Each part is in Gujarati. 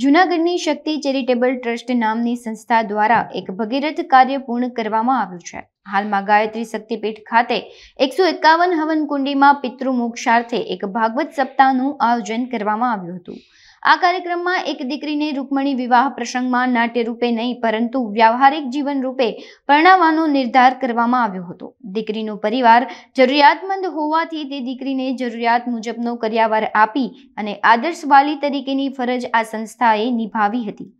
જૂનાગઢની શક્તિ ચેરિટેબલ ટ્રસ્ટ નામની સંસ્થા દ્વારા એક ભગીરથ કાર્ય પૂર્ણ કરવામાં આવ્યું છે. હાલમાં ગાયત્રી શક્તિપીઠ ખાતે એકસો એકાવન હવન કુંડીમાં પિતૃ મોક્ષાર્થે એક ભાગવત સપ્તાહનું આયોજન કરવામાં આવ્યું હતું. આ કાર્યક્રમમાં એક દીકરીને રૂકમણી વિવાહ પ્રસંગમાં નાટ્ય રૂપે નહીં, પરંતુ વ્યવહારિક જીવન રૂપે પરણાવવાનો નિર્ધાર કરવામાં આવ્યો હતો. દીકરીનો પરિવાર જરૂરિયાતમંદ હોવાથી તે દીકરીને જરૂરિયાત મુજબનો કર્યાવર આપી અને આદર્શ વાલી તરીકેની ફરજ આ સંસ્થાએ નિભાવી હતી.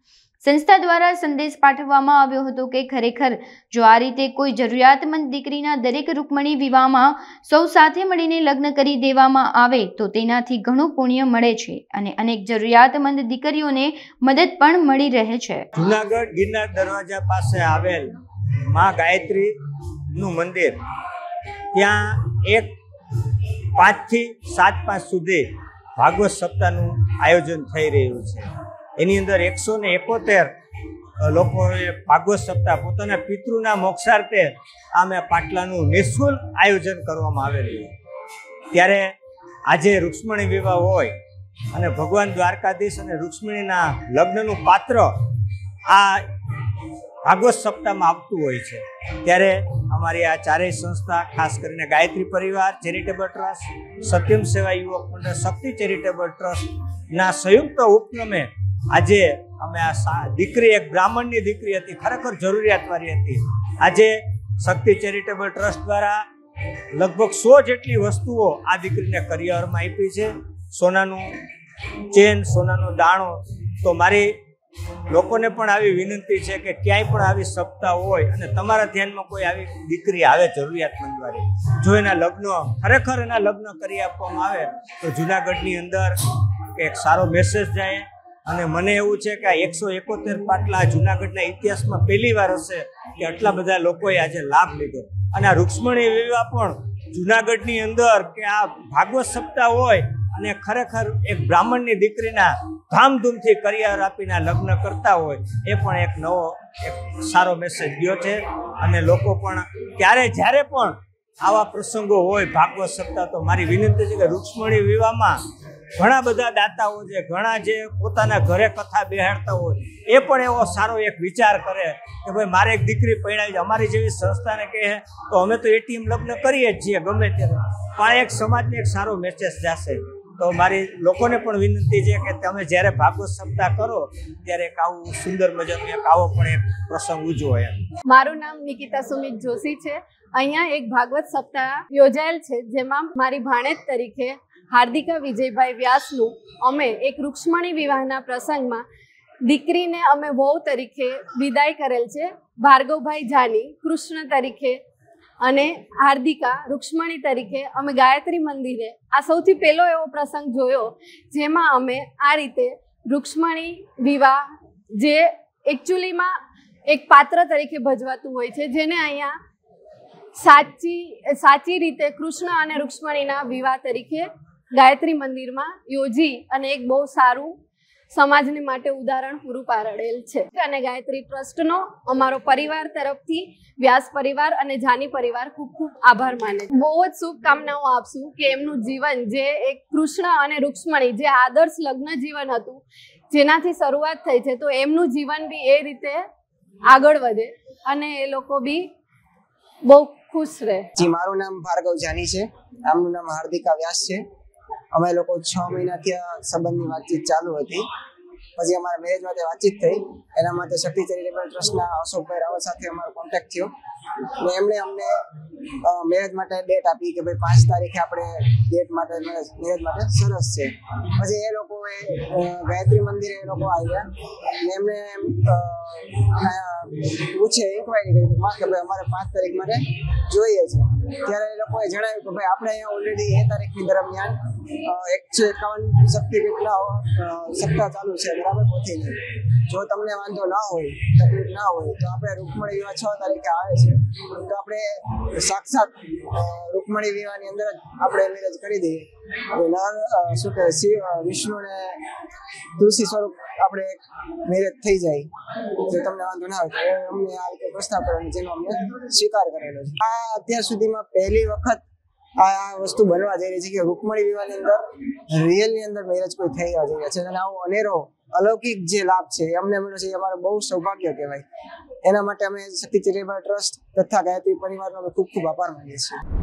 સંસ્થા દ્વારા સંદેશ પાઠવવામાં આવ્યો હતો કે ખરેખર જો આ રીતે કોઈ જરૂરિયાતમંદ દીકરીના દરેક રૂકમણી વિવાહમાં સૌ સાથે મળીને લગ્ન કરી દેવામાં આવે તો તેનાથી ઘણું પુણ્ય મળે છે અને અનેક જરૂરિયાતમંદ દીકરીઓને મદદ પણ મળી રહે છે. જુનાગઢ ગિરનાર દરવાજા પાસે આવેલમાં ગાયત્રી નું મંદિર. ત્યાં એક પાંચથી સાત પાંચ સુધી ભાગવત સપ્તાહનું આયોજન થઈ રહ્યું છે. એની અંદર એકસો ને એકોતેર લોકોએ ભાગવત સપ્તાહ પોતાના પિતૃના મોક્ષાર્થે આમે પાટલાનું નિઃશુલ્ક આયોજન કરવામાં આવેલું ત્યારે આજે રૂક્ષ્મણી વિવાહ હોય અને ભગવાન દ્વારકાધીશ અને રૂક્ષ્મણીના લગ્નનું પાત્ર આ ભાગવત સપ્તાહમાં આવતું હોય છે. ત્યારે અમારી આ ચારેય સંસ્થા, ખાસ કરીને ગાયત્રી પરિવાર, ચેરિટેબલ ટ્રસ્ટ, સત્યમ સેવા યુવક મંડળ, શક્તિ ચેરિટેબલ ટ્રસ્ટના સંયુક્ત ઉપક્રમે આજે અમે આ દીકરી એક બ્રાહ્મણની દીકરી હતી, ખરેખર જરૂરિયાતવાળી હતી. આજે શક્તિ ચેરિટેબલ ટ્રસ્ટ દ્વારા લગભગ સો જેટલી વસ્તુઓ આ દીકરીને કરિયરમાં આપી છે. સોનાનું ચેન, સોનાનો દાણો. તો મારી લોકોને પણ આવી વિનંતી છે કે ક્યાંય પણ આવી સપ્તાહ હોય અને તમારા ધ્યાનમાં કોઈ આવી દીકરી આવે જરૂરિયાતમંદ વાળી જો એના લગ્ન ખરેખર એના લગ્ન કરી આપવામાં આવે, તો જુનાગઢની અંદર એક સારો મેસેજ જાય. અને મને એવું છે કે એકસો એકોતેર પાટલા જુનાગઢના ઇતિહાસમાં પહેલી વાર હશે કે આટલા બધા લોકોએ આજે લાભ લીધો. અને આ રૂક્ષ્મણી વિવાહ પણ જુનાગઢની અંદર કે આ ભાગવત સપ્તાહ હોય અને ખરેખર એક બ્રાહ્મણની દીકરીના ધામધૂમથી કરિયર આપીને લગ્ન કરતા હોય, એ પણ એક નવો, એક સારો મેસેજ ગયો છે. અને લોકો પણ ક્યારે, જ્યારે પણ આવા પ્રસંગો હોય, ભાગવત સપ્તાહ તો મારી વિનંતી છે કે રૂક્ષ્મણી વિવાહમાં ઘણા બધા દાતાઓ છે, ઘણા જે પોતાના ઘરે કથા બેહાડતા હોય, એ પણ એવો સારો એક વિચાર કરે કે ભાઈ મારે એક દીકરી પરણાવી છે, અમારી જેવી સંસ્થાને કહે તો અમે તો એટીએમ લગ્ન કરીએ જ છીએ ગમે ત્યારે. પણ એક સમાજને એક સારો મેસેજ જશે. તો મારી લોકોને પણ વિનંતી છે કે તમે જ્યારે ભાગવત સપ્તાહ કરો, ત્યારે એક આવું સુંદર મજાનું એક આવો પણ એક પ્રસંગ ઉજવો એમ. મારું નામ નિકિતા સુમિત જોશી છે. અહીંયા એક ભાગવત સપ્તાહ યોજાયેલ છે, જેમાં મારી ભાણેજ તરીકે હાર્દિકા વિજયભાઈ વ્યાસનું અમે એક રૂક્ષ્મણી વિવાહના પ્રસંગમાં દીકરીને અમે વહુ તરીકે વિદાય કરેલ છે. ભાર્ગવભાઈ જાની કૃષ્ણ તરીકે અને હાર્દિકા રૂક્ષ્મણી તરીકે અમે ગાયત્રી મંદિરે આ સૌથી પહેલો એવો પ્રસંગ જોયો, જેમાં અમે આ રીતે રૂક્ષ્મણી વિવાહ, જે એકચ્યુઅલીમાં એક પાત્ર તરીકે ભજવાતું હોય છે, જેને અહીંયા સાચી સાચી રીતે કૃષ્ણ અને રૂક્ષ્મણીના વિવાહ તરીકે ગાયત્રી મંદિરમાં યોજી અને એક બહુ સારું સમાજને માટે ઉદાહરણ પૂરું પાડેલ છે. અને ગાયત્રી ટ્રસ્ટનો અમારો પરિવાર તરફથી વ્યાસ પરિવાર અને જાની પરિવાર ખૂબ ખૂબ આભાર માને. બહુ જ શુભકામનાઓ આપશું કે એમનું જીવન જે એક કૃષ્ણ અને રૂક્ષ્મણી જે આદર્શ લગ્ન જીવન હતું, જેનાથી શરૂઆત થઈ છે, તો એમનું જીવન બી એ રીતે આગળ વધે અને એ લોકો બી બહુ ખુશ રહે. મારું નામ ભાર્ગવ જાની છે. આમનું નામ હાર્દિકા વ્યાસ છે. અમે લોકો છ મહિનાથી ત્યાં સંબંધની વાતચીત ચાલુ હતી. પછી અમારા મેરેજ માટે વાતચીત થઈ. એના માટે શક્તિ ચેરિટેબલ ટ્રસ્ટના અશોકભાઈ રાવલ સાથે અમારો કોન્ટેક્ટ થયો. ને એમણે અમને મેરેજ માટે ડેટ આપી કે ભાઈ પાંચ તારીખે આપણે ડેટ માટે મેરેજ માટે સરસ છે. પછી એ લોકોએ એ ગાયત્રી મંદિરે એ લોકો આવ્યા. ને આ પૂછે ઇન્કવાયરી કરી માં કે ભાઈ અમારે પાંચ તારીખ માટે જોઈએ છે. ત્યારે એ લોકોએ જણાવ્યું કે ભાઈ આપણે અહીંયા ઓલરેડી એ તારીખની દરમિયાન એકસો એકાવન અ, સપ્તાહ ચાલુ છે બરાબર? પોથીની જો તમને વાંધો ના હોય તકલીફ ના હોય તો આપણે રૂકમણી વિવાહ છ તારીખે આવે છે. તો આપણે સાક્ષાત રૂકમણી વિવાહની અંદર જ આપણે મેરેજ કરી દઈએ. નર શું કહે શિવ વિષ્ણુ ને તુલસી સ્વરૂપ આપણે મેરેજ થઈ જાય. જો તમને વાંધો ના એ અમને આ રીતે પ્રસ્તાવ કર્યો જેનો અમને સ્વીકાર કરેલો છે. આ અત્યાર સુધીમાં પહેલી વખત આ વસ્તુ બનવા જઈ રહી છે કે રૂકમણી વિવાહની અંદર રિયલની અંદર મેરેજ કોઈ થઈ જઈ રહ્યા છે અને આવો અનેરો અલૌકિક જે લાભ છે અમને મળ્યો છે, એ અમારો બહુ સૌભાગ્ય કહેવાય. એના માટે અમે શક્તિ ચેરિટેબલ ટ્રસ્ટ તથા ગાયત્રી પરિવારનો અમે ખૂબ ખૂબ આભાર માનીએ છીએ.